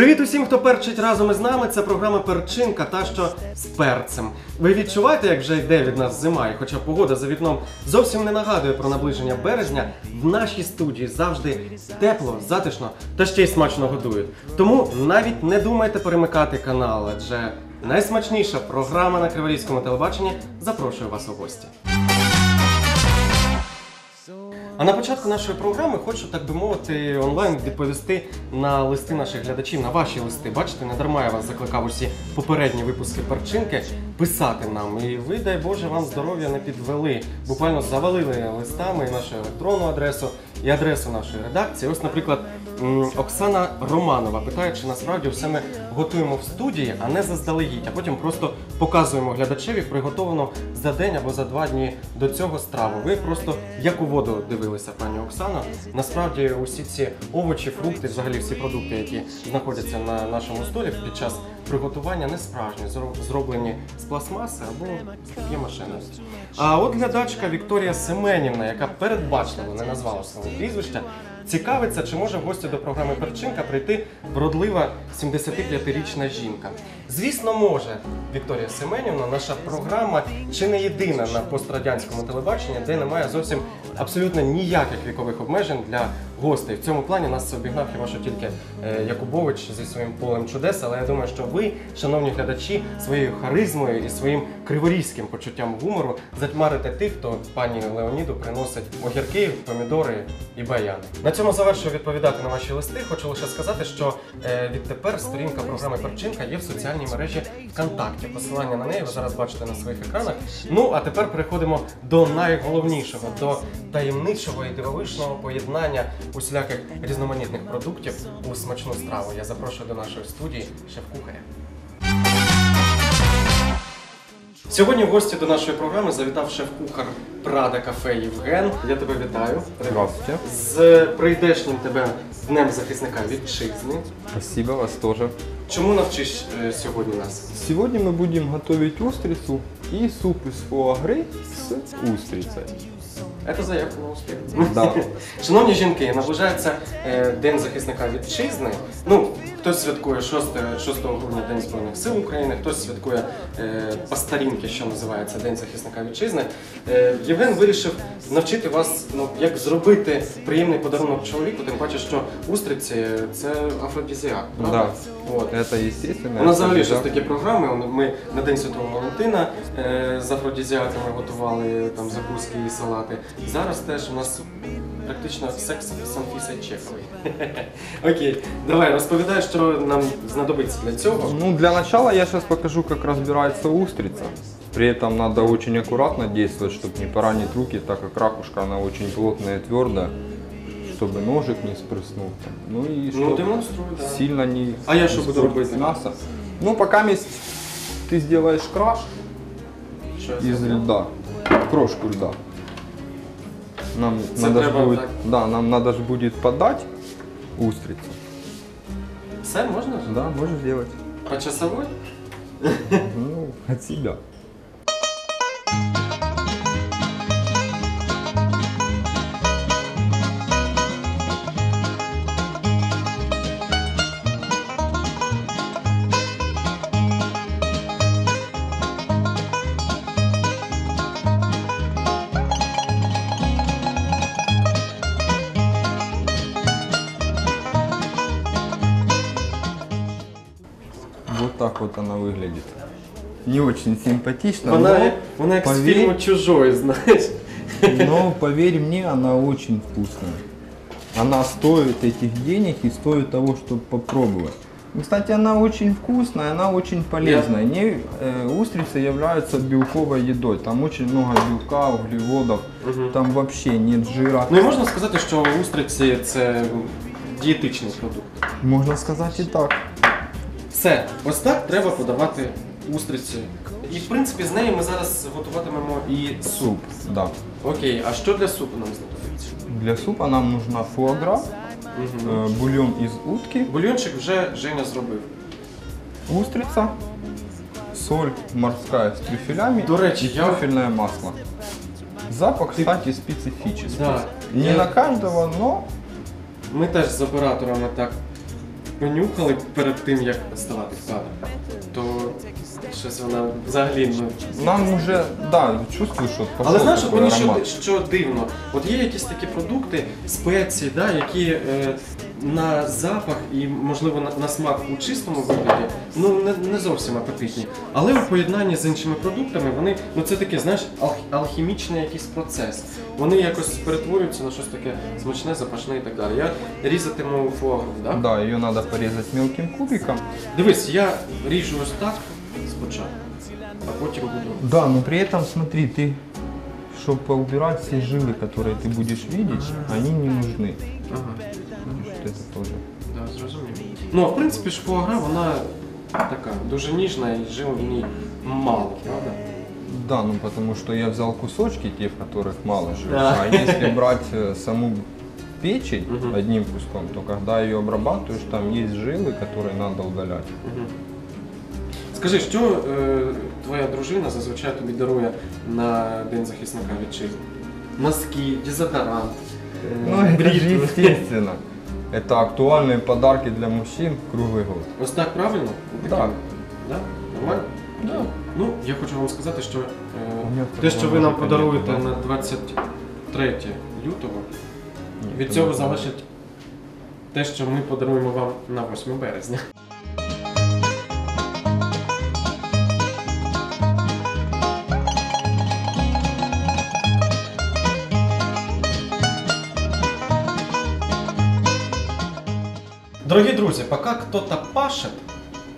Привіт усім, хто перчить разом із нами. Це програма Перчинка та що з перцем. Ви відчуваєте, як вже йде від нас зима, і хоча погода за вікном зовсім не нагадує про наближення березня, в нашій студії завжди тепло, затишно та ще й смачно годують. Тому навіть не думайте перемикати канал, адже найсмачніша програма на Криворізькому телебаченні запрошує вас у гості. А на початку нашої програми хочу, так би мовити, онлайн відповісти на листи наших глядачів, на ваші листи. Бачите, не дарма я вас закликав усі попередні випуски перчинки писати нам. І ви, дай Боже, вам здоров'я не підвели. Буквально завалили листами і нашу електронну адресу і адресу нашої редакції. Ось, наприклад, Оксана Романова питає, чи насправді все ми готуємо в студії, а не заздалегідь, а потім просто показуємо глядачеві приготовано за день або за два дні до цього страву. Ви просто як у воду дивилися, пані Оксана. Насправді усі ці овочі, фрукти, взагалі всі продукти, які знаходяться на нашому столі під час приготування, не справжні, зро- зроблені з пластмаси або з пап'є-маше. А от глядачка Вікторія Семенівна, яка передбачливо не назвала свого прізвища, цікавиться, чи може в гості до програми Перчинка прийти вродлива 75-річна жінка. Звісно, може Вікторія Семенівна, наша програма чи не єдина на пострадянському телебаченні, де немає зовсім абсолютно ніяких вікових обмежень для гостей. В цьому плані нас обігнав хіба що тільки е, Якубович зі своїм полем чудес. Але я думаю, що ви, шановні глядачі, своєю харизмою і своїм криворізьким почуттям гумору затьмарите тих, хто пані Леоніду приносить огірки, помідори і баяни. На цьому завершую відповідати на ваші листи. Хочу лише сказати, що е, відтепер сторінка програми Перчинка є в соціальній мережі ВКонтакті. Посилання на неї ви зараз бачите на своїх екранах. Ну а тепер переходимо до найголовнішого, до таємничого і дивовижного поєднання усіляких різноманітних продуктів у смачну страву. Я запрошую до нашої студії шеф-кухаря. Сьогодні в гості до нашої програми завітав шеф-кухар Прада кафе Євген. Я тебе вітаю. Здравствуйте. З прийдешнім тебе Днем захисника вітчизни. Спасибо, вас тоже. Чому навчиш е, сьогодні нас? Сегодня мы будем готовить устрицу и суп из фуагры с устрицей. Це заявка на успіх. Да. Шановні жінки, наближається е, День захисника вітчизни. Ну, хтось святкує 6, 6 грудня День Збройних сил України, хтось святкує е, по старінки, що називається День захисника вітчизни. Е, Євген вирішив навчити вас, ну, як зробити приємний подарунок чоловіку, тим паче, що устриці це афродизіак. правда? От. Это естественно. У нас взагалі щось такі програми. Ми на День Святого Валентина е, з афродізіаками готували там закуски і салати. Зараз теж у нас практично секс з Анфісою Чеховою. Окей, давай розповідай, що нам знадобиться для цього. Ну, для начала я сейчас покажу, как разбирается устрица. При этом надо очень аккуратно действовать, чтобы не поранить руки, так как ракушка, она очень плотная и твердая, чтобы ножик не спрыснул. там. Ну и Ну, чтобы демонструй, да. сильно не А я что буду испортить робити? мясо. Ну, пока месть ты сделаешь краш Що я из зроблю? льда, крошку льда. Нам Це надо ж треба будет, так. да, нам надо же будет подать устрицу. Все можна? ж? Да, можешь сделать. По часовой? Ну, от себя. выглядит. Не очень симпатично, Вона, но, вона як з поверь- фільму чужой, знаєш. но поверь мне, она очень вкусная. Она стоит этих денег и стоит того, чтобы попробовать. И, Кстати, она очень вкусная, она очень полезная. Не, э, устрицы являются белковой едой. Там очень много белка, углеводов. Там вообще нет жира. Ну і можна сказати, що устриці це дієтичний продукт. Можно сказать и так. Все, ось так треба подавати устриці. І в принципі з нею ми зараз готуватимемо і суп. Да. Окей, а що для супу нам знадобиться? Для супа нам нужна фуагра, э, бульон из утки, Бульйончик вже Женя зробив. устрица, соль морская с трюфелями До речі, и я- масло. Запах, кстати, специфический. Да. Не Я- на каждого, но Ми теж з операторами так понюхали перед тим, як ставати в кадр, то щось вона взагалі ну, Нам уже, да, чувствую, что пошел Але знаєш, от такой мені що, аромат. що дивно, от є якісь такі продукти, спеції, да, які е, на запах і, можливо, на, на смак у чистому вигляді ну, не, не зовсім апетитні. Але у поєднанні з іншими продуктами вони, ну це таке, знаєш, алх, алхімічний якийсь процес. Вони якось перетворюються на щось таке смачне, запашне і так далі. Я різатиму фуагру, да? Да, ее надо порезать мелким кубиком. Дивись, я ріжу ось так спочатку, а потім буду. Да, но при этом смотри, ты, чтобы поубирать все жилы, которые ты будешь видеть, они не нужны. Ага. Видишь, вот это тоже. Да, зрозумів. Ну, а в принципі, ж фуагра, вона така дуже ніжна і жил в ній мало, правда? Да, ну потому что я взял кусочки, те, в которых мало жира. Да. А если брать э, саму печень Мгм. одним куском, то когда ее обрабатываешь, там есть жилы, которые надо удалять. Угу. Скажи, що е, твоя дружина зазвичай тобі дарує на День захисника вітчизни? Носки, дезодорант, е, Ну, это же бритву. естественно. Это актуальные подарки для мужчин круглый год. Ось так правильно? Так. Таким? Да? Нормально? Да. Ну, я хочу вам сказати, що е, У мене те, такого що ви нам ножика подаруєте нету, да? на 23 лютого, Нет, від это цього не залежить те, що ми подаруємо вам на 8 березня. Дорогі друзі, поки хтось паше,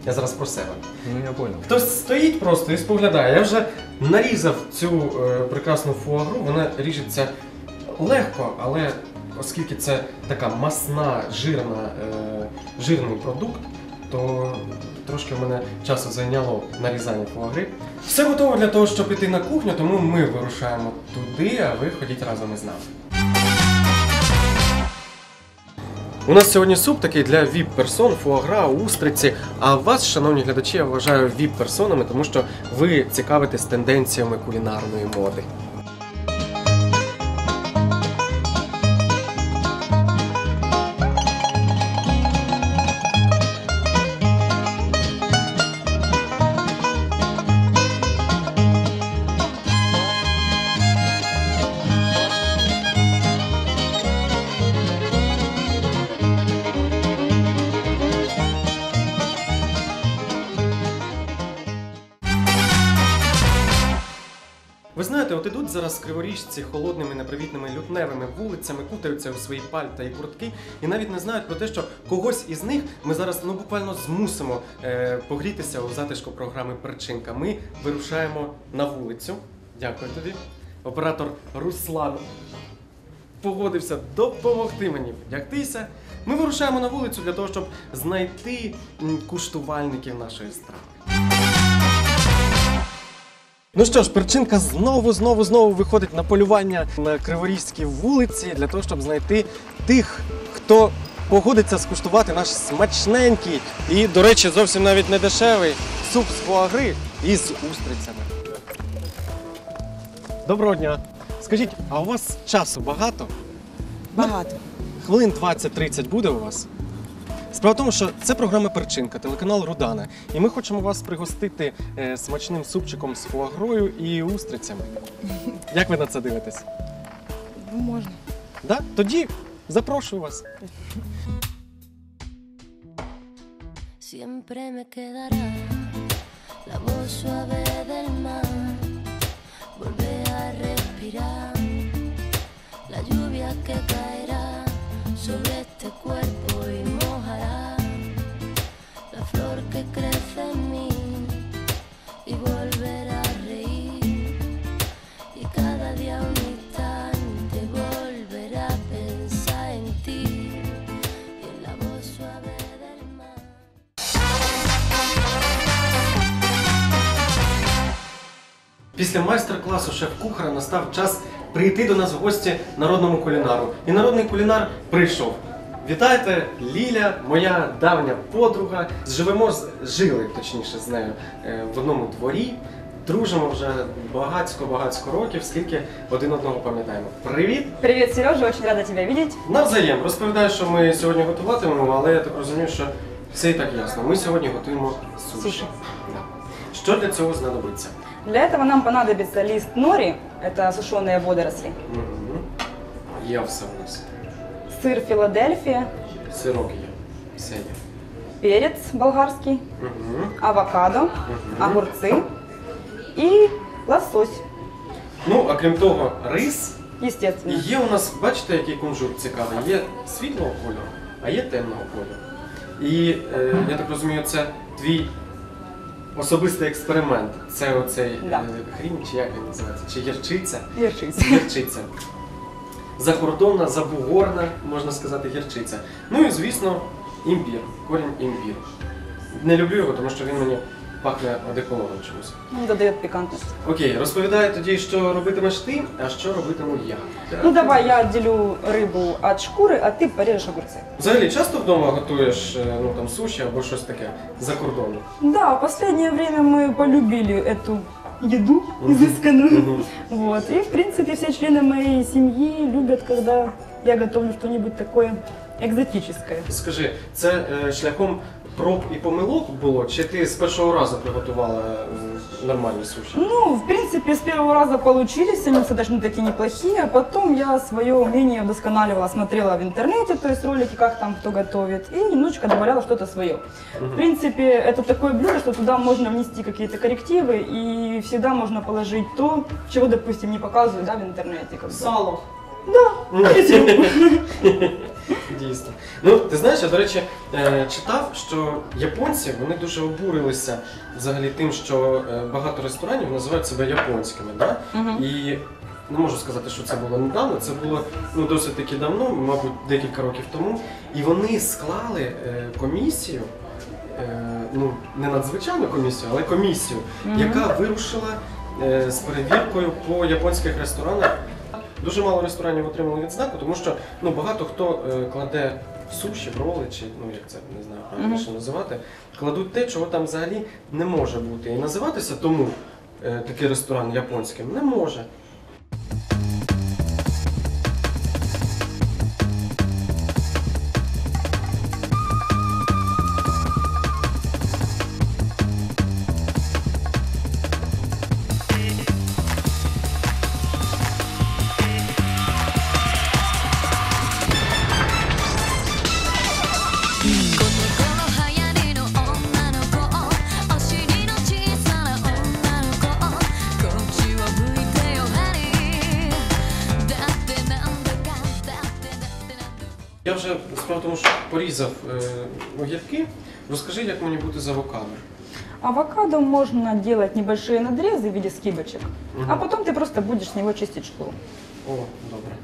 я зараз про себе. Ну я понял. Хтось стоїть просто і споглядає. Я вже нарізав цю е, прекрасну фуагру, вона ріжеться легко, але оскільки це така масна, жирна, е, жирний продукт, то трошки в мене часу зайняло нарізання фуагри. Все готово для того, щоб іти на кухню, тому ми вирушаємо туди, а ви ходіть разом із нами. У нас сьогодні суп такий для віп-персон, фуагра, устриці. А вас, шановні глядачі, я вважаю віп-персонами, тому що ви цікавитесь тенденціями кулінарної моди. От ідуть зараз криворіжці холодними непривітними лютневими вулицями, кутаються у свої пальта і куртки, і навіть не знають про те, що когось із них ми зараз ну буквально змусимо е, погрітися у затишку програми Перчинка. Ми вирушаємо на вулицю. Дякую тобі. Оператор Руслан погодився допомогти мені вдягтися. Ми вирушаємо на вулицю для того, щоб знайти куштувальників нашої страви. Ну що ж, перчинка знову, знову, знову виходить на полювання на Криворізькій вулиці для того, щоб знайти тих, хто погодиться скуштувати наш смачненький і, до речі, зовсім навіть не дешевий суп з фуагри із устрицями. Доброго дня. Скажіть, а у вас часу багато? Багато. Хвилин 20-30 буде у вас? Справа в тому, що це програма Перчинка, телеканал Рудана. І ми хочемо вас пригостити е, смачним супчиком з фуагрою і устрицями. Як ви на це дивитесь? Ну, можна. Да? Тоді запрошую вас. Siempre me quedará la voz suave del mar. Після майстер-класу шеф-кухара настав час прийти до нас в гості народному кулінару. І народний кулінар прийшов. Вітайте, Ліля, моя давня подруга. Живемо жили, точніше, з нею е, в одному дворі. Дружимо вже багацько-багацько років, скільки один одного пам'ятаємо. Привіт! Привет, Сережа, очень рада тебя видеть. Навзаєм розповідаю, що ми сьогодні готуватимемо, але я так розумію, що Все і так ясно. Ми сьогодні готуємо суші. Суші. Да. Що для цього знадобиться? Для этого нам понадобится лист нори, это сушеные водоросли, Угу. Є все у нас. сыр Филадельфия, Сирок є. Все є. перец болгарский, Угу. авокадо, огурцы и лосось, Ну, а крім того, рис. І естественно. є у нас, бачите, який кунжут цікавий. Є світлого кольору, а є темного кольору. І е, я так розумію, це твій особистий експеримент. Це оцей Да. е, хрін, чи як він називається? Чи гірчиця? Гірчиця. Гірчиця. Закордонна, забугорна, можна сказати, гірчиця. Ну і звісно, імбір, корінь імбір. Не люблю його, тому що він мені пахне одеколоном чомусь. Он додает пикантность. Окей, розповідаю тоді, що робитимеш ти, а що робитиму я. Ну давай я отделю рыбу от шкуры, а ты порежешь огурцы. Взагалі часто вдома готуєш е, ну, там, суші або щось таке за кордоном? Да, в последнее время мы полюбили эту еду изысканную. Мгм. Вот. И, в принципе, все члены моей семьи любят, когда я готовлю что-нибудь такое экзотическое. Скажи, це е, шляхом проб і помилок було, чи ти з першого разу приготувала е, нормальні суші? Ну, в принципе, с первого раза получились, они достаточно такие неплохие, а потом я свое умение вдосконаливала, смотрела в интернете, то есть ролики, как там кто готовит, и немножечко добавляла что-то свое. В принципе, это такое блюдо, что туда можно внести какие-то коррективы, и всегда можно положить то, чего, допустим, не показывают да, в интернете. Как бы. Сало. Да, Дійсно. Ну, ти знаєш, я, до речі, е, читав, що японці вони дуже обурилися взагалі тим, що е, багато ресторанів називають себе японськими. Да? Мгм. І не можу сказати, що це було недавно, це було ну, досить таки давно, мабуть, декілька років тому. І вони склали е, комісію, е, ну, не надзвичайну комісію, але комісію, яка вирушила е, з перевіркою по японських ресторанах. Дуже мало ресторанів отримали відзнаку, тому що ну, багато хто е, кладе суші, роли, чи ну як це не знаю правильніше називати, кладуть те, чого там взагалі не може бути. І називатися тому е, такий ресторан японським не може. Справа в тому, що порізав е, огірки. Розкажи, як мені бути з авокадо. Авокадо можно делать небольшие надрезы в виде скибочек, Мгм. а потом ты просто будешь с него чистить шкуру. О, добре.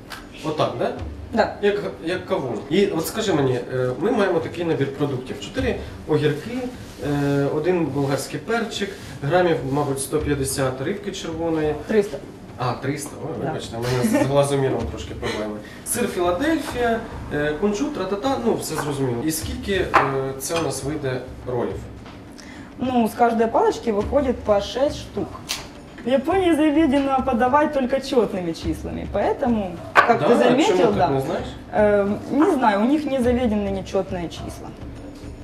Отак, да? Да. Як, як кавун. І от скажи мені, е, ми маємо такий набір продуктів: чотири огірки, е, один болгарський перчик, грамів, мабуть, 150 рибки червоної. 300. А, 300, ой, Да. вибачте, у мене з глазоміром трошки проблеми. Сир Філадельфія, е, кунжут, тра-та-та, ну все зрозуміло. І скільки е, це у нас вийде ролів? Ну, с каждой палочки выходит по 6 штук. В Японии заведено подавать только четными числами, поэтому, как да? ты заметил, Чому да, так не знаєш? э, не знаю, у них не заведены нечетные числа.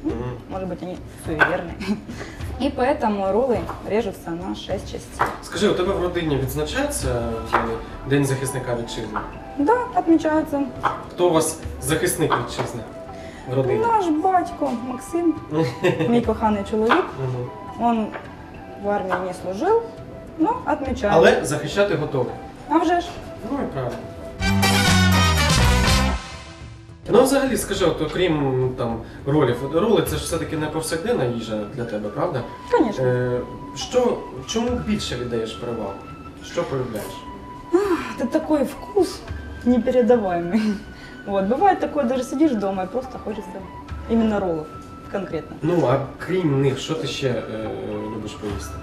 Мгм. Может быть, они суеверные. И поэтому роллы режутся на 6 частей. Скажи, у тебе в родині відзначається День захисника вітчизни? Да, отмечается. Хто у вас захисник вітчизни в родині? Наш батько Максим, мій коханий чоловік, он в армії не служив, но отмечає. Але захищати готовий. А вже ж. Ну і правильно. Ну, а взагалі, скажи, от окрім там ролів, от роли це ж все-таки не повсякденна їжа для тебе, правда? Конечно. Е, що, чому більше віддаєш перевагу? Що полюбляєш? Это такой вкус непередаваемый. Вот, бывает такое, даже сидишь дома и просто хочется именно роллов конкретно. Ну, а крім них, що ти ще е, любиш поїсти?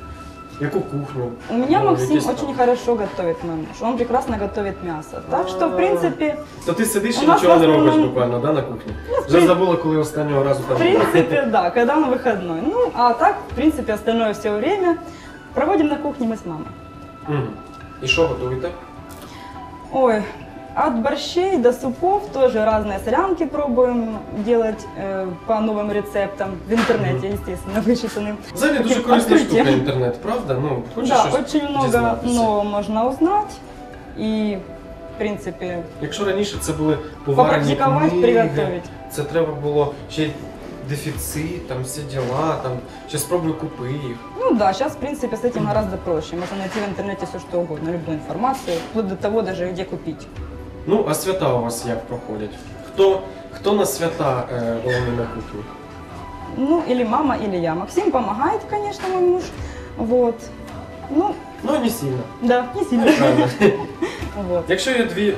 Яку кухню? У меня Ну, Максим якісь там- очень хорошо готовит мой муж. Он прекрасно готовит мясо. Так что, в принципе, То ти сидиш і У нас нічого не в основному- робиш буквально, да, на кухні? Вже забула, коли останнього разу там. в принципе, да, когда он выходной. Ну, а так, в принципе, остальное все время проводим на кухне мы с мамой. Мгм. І що готуєте? Ой, От борщей до супов тоже разные солянки пробуем делать э, по новым рецептам в интернете, естественно, вычитанным. Взагалі дуже Таким корисна открытием. штука інтернет, правда? Ну, хочеш Да, щось очень много дізнатися. нового можно узнать. И, в принципе, Якщо раніше це були поварені попрактиковать, книги, приготовить. це треба було ще й дефіцит, там всі діла, там ще спробуй купи їх. Ну да, сейчас, в принципе, с этим гораздо проще. Можно найти в интернете все что угодно, любую информацию, вплоть до того даже, где купить. Ну, а свята у вас як проходять? Хто, хто на свята е, головний на кухні? Ну, или мама, или я. Максим помогает, конечно, мой муж. Вот. Ну, Ну, не сильно. да, не сильно. Правильно. Вот. Якщо є дві,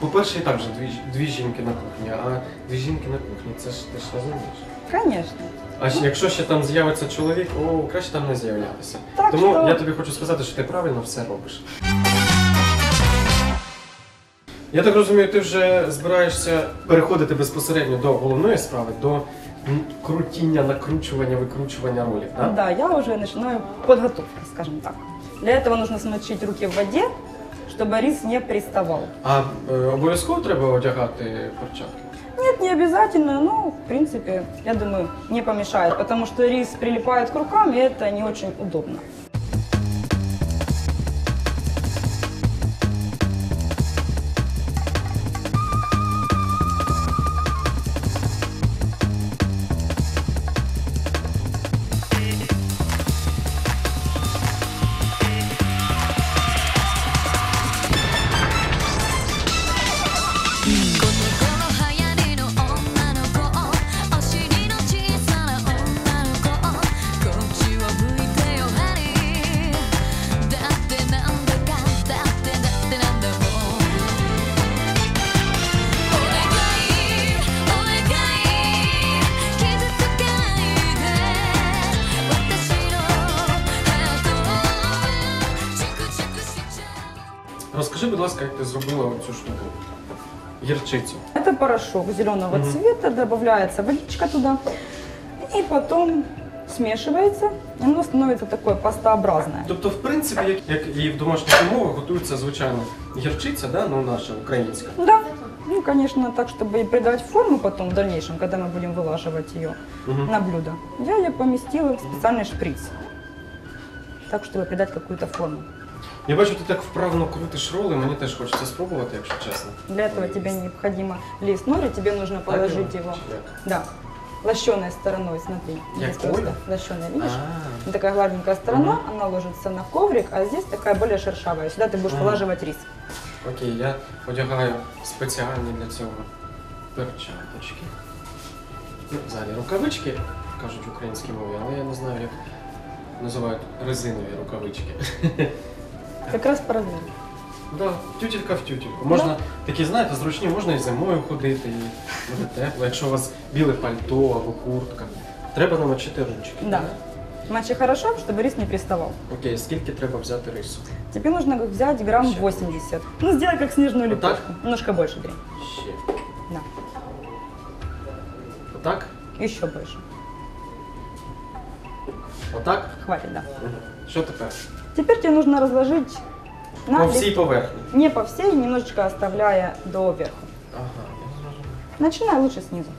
по-перше, і так же дві, дві жінки на кухні, а дві жінки на кухні, це ж ти ж розумієш. Конечно. А ще- якщо ще там з'явиться чоловік, о, краще там не з'являтися. Так Тому що- я тобі хочу сказати, що ти правильно все робиш. Я так розумію, ти вже збираєшся переходити безпосередньо до головної справи, до м, крутіння, накручування, викручування ролів, так? Да, я уже начинаю подготовку, скажем так. Для этого нужно смочить руки в воде, чтобы рис не приставал. А е, обов'язково треба одягати перчатки? Нет, не обязательно, но, в принципе, я думаю, не помешает, потому что рис прилипает к рукам, и это не очень удобно. Розкажи, будь ласка, як ти зробила цю штуку? Гірчицю. Это порошок зеленого Мгм. цвета, добавляется водичка туда, и потом смешивается, и оно становится такое пастообразное. Тобто, в принципі, як, як і в домашніх умовах готується звичайно гірчиця, да? ну наша українська. Да, ну, конечно, так, чтобы ей придать форму потом в дальнейшем, когда мы будем вылаживать ее Мгм. на блюдо, я ее поместила в специальный шприц, так, чтобы придать какую-то форму. Я бачу, ти так вправно крутиш роли, мені теж хочеться спробувати, якщо чесно. Для этого тебе необходимо лист нори, тебе нужно Так положить його? его, Чи як? да, лощеной стороной, смотри, здесь Якой? просто лощеная, видишь? А, Вот Такая гладенькая сторона, Мгм. она ложится на коврик, а здесь такая более шершавая. Сюда ты будешь Мгм. вылаживать рис. Окей, я одягаю спеціальні для цього перчаточки. Ну, взагалі рукавички, кажуть в українській мові, але я не знаю, як називають резинові рукавички. Как раз по размеру. Да, тютелька в тютельку. Можна такі, знаєте, зручні, можна і зимою ходити, і буде тепло. Якщо у вас біле пальто або куртка, треба намочити ручки. Да. Мочи хорошо, чтобы рис не приставал. Окей, скільки треба взяти рису? Тебе нужно взять грамм Ща. 80. Ну, сделай как снежную Вот так? лепешку. Немножко больше бери. Ще. Да. Отак? Еще больше. Отак? Хватит, да. Мгм. Що тепер? Теперь тебе нужно разложить на По лист- всій поверхні. Не по всей, немножечко оставляя до верху. Ага, я зрозумів. Начинай лучше снизу.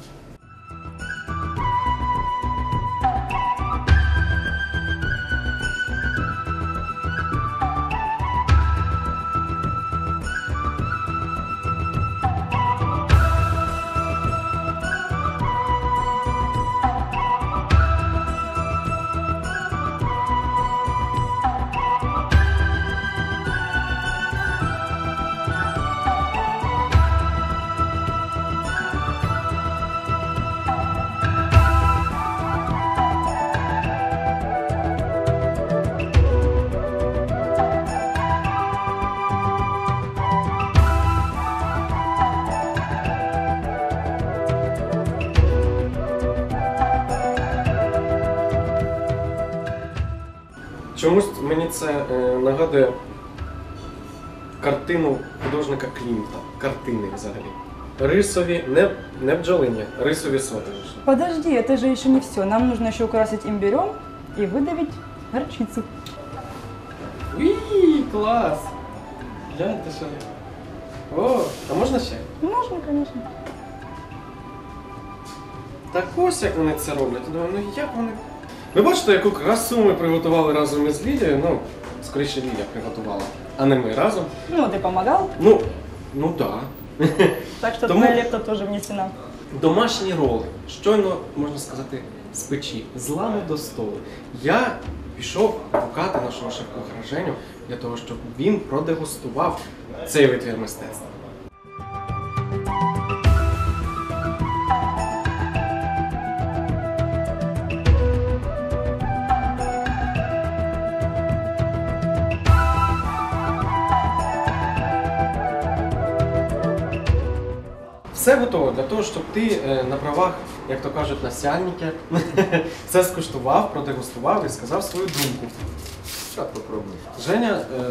Це е, нагадує картину художника Клімта. Картини взагалі. Рисові, не, не бджолині, рисові соти. Подожди, это же еще не все. Нам нужно еще украсить имбирем и выдавить горчицу. Уі, клас! Гляньте, що. О, а можна ще? Можно, конечно. Так ось як вони це роблять. Ну, ну як вони. Ви бачите, яку красу ми приготували разом із Лілією. Ну, скоріше Лілія приготувала, а не ми разом. Ну, ты помогал, Ну, ну так. Да. так что Тому- твоя лепта тоже внесена. Домашні роли, щойно можна сказати, з печі, з ламу до столу. Я пішов шукати нашого шеф-кухара Женю для того, щоб він продегустував цей витвір мистецтва. Все готово для того, щоб ти е, на правах, як то кажуть, насяльники, все скуштував, продегустував і сказав свою думку. Сейчас попробуем. Женя е,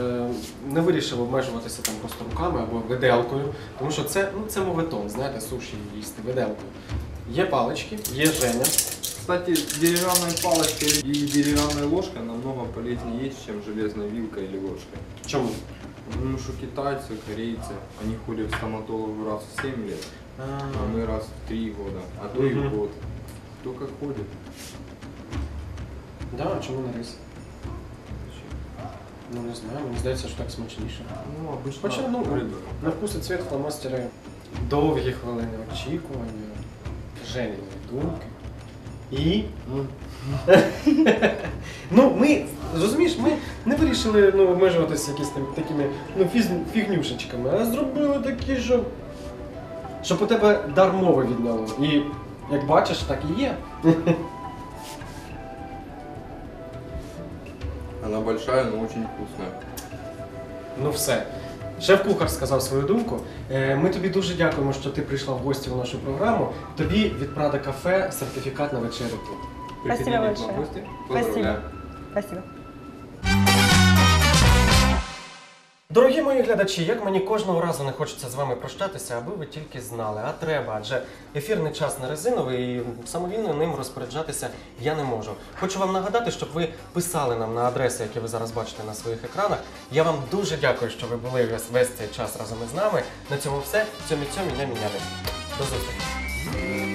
не вирішив обмежуватися там просто руками або виделкою, тому що це, ну, це моветон, знаєте, суші їсти виделкою. Є палички, є Женя. Кстати, деревянной палочкой и деревянной ложкой намного полезнее есть, чем железной вилкой или ложкой. Чому? Потому что китайцы, корейцы, они ходят к стоматологу раз в 7 лет, а мы раз в 3 года, а то и Мгм. в год. Кто как ходит. Да, а чому на рис? Ну не знаю, мені здається, що так смачніше. Ну, обычно Хоча, ну, рыба. на вкус і цвіт фломастери довгі хвилини очікування, Женіної думки. І. ну, ми, розумієш, ми не вирішили ну, обмежуватися якісь там такими ну, фіз- фігнюшечками, а зробили такі, що. Щоб у тебе дар мови відняло. І як бачиш, так і є. Она большая, но очень вкусная. Ну все. Шеф-кухар сказав свою думку. Е, Ми тобі дуже дякуємо, що ти прийшла в гості в нашу програму. Тобі від Прада кафе сертифікат на вечерю. Спасибо большое. Спасибо. Дорогі мої глядачі, як мені кожного разу не хочеться з вами прощатися, аби ви тільки знали, а треба, адже ефірний час не резиновий і самовільно ним розпоряджатися я не можу. Хочу вам нагадати, щоб ви писали нам на адреси, які ви зараз бачите на своїх екранах. Я вам дуже дякую, що ви були весь, весь цей час разом із нами. На цьому все. Цьомі цьомі, нямі нямі. До зустрічі.